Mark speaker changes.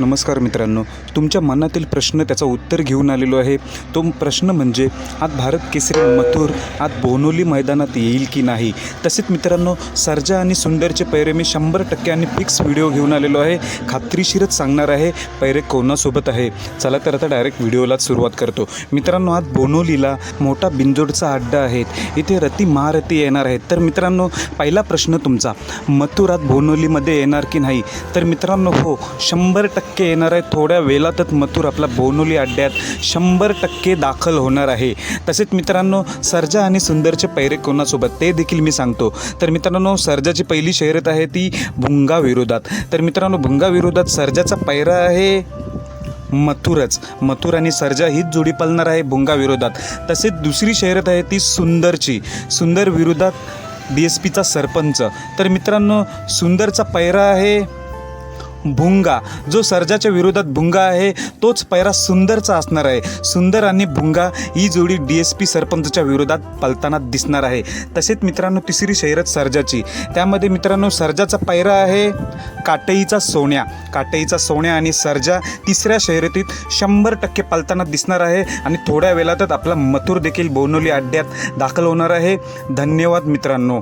Speaker 1: नमस्कार मित्रांनो तुमच्या मनातील प्रश्न त्याचं उत्तर घेऊन आलेलो आहे. तो प्रश्न म्हणजे आज भारत केसरी मथुर आज बोनोली मैदानात येईल की नाही? तसेच मित्रांनो सर्जा आणि सुंदरचे पैरे मी शंभर टक्के आणि फिक्स व्हिडिओ घेऊन आलेलो आहे. खात्रीशीरच सांगणार आहे पैरे कोणासोबत आहे? चला तर आता डायरेक्ट व्हिडिओला सुरुवात करतो. मित्रांनो आज बोनोलीला मोठा बिंजोडचा अड्डा आहे इथे रती महारथी येणार आहेत. तर मित्रांनो पहिला प्रश्न तुमचा मथुर आज बोनोलीमध्ये येणार की नाही? तर मित्रांनो हो शंभर टक्के टक्के येणार आहे. थोड्या वेळातच मथुर आपला बोनोली अड्ड्यात शंभर टक्के दाखल होणार आहे. तसेच मित्रांनो सर्जा आणि सुंदरचे पैरे कोणासोबत? ते देखील मी सांगतो. तर मित्रांनो सर्जाची पहिली शर्यत आहे ती भुंगा विरोधात. तर मित्रांनो भुंगा विरोधात सर्जाचा पैरा आहे मथुरच. मथुर आणि सर्जा हीच जोडी पालणार आहे भुंगा विरोधात. तसेच दुसरी शर्यत आहे ती सुंदरची. सुंदर विरोधात डी एस पीचा सरपंच. तर मित्रांनो सुंदरचा पैरा आहे भुंगा. जो सर्जाच्या विरोधात भुंगा आहे तोच पैरा सुंदरचा असणार आहे. सुंदर आणि भुंगा ही जोडी डी एस पी सरपंचच्या विरोधात पलताना दिसणार आहे. तसेच मित्रांनो तिसरी शहरत सर्जाची. त्यामध्ये मित्रांनो सर्जाचा पैरा आहे काटईचा सोन्या. काटईचा सोन्या आणि सर्जा तिसऱ्या शर्यतीत शंभर टक्के पलताना दिसणार आहे आणि थोड्या वेळातच आपला मथुर देखील बोनोली अड्ड्यात दाखल होणार आहे. धन्यवाद मित्रांनो.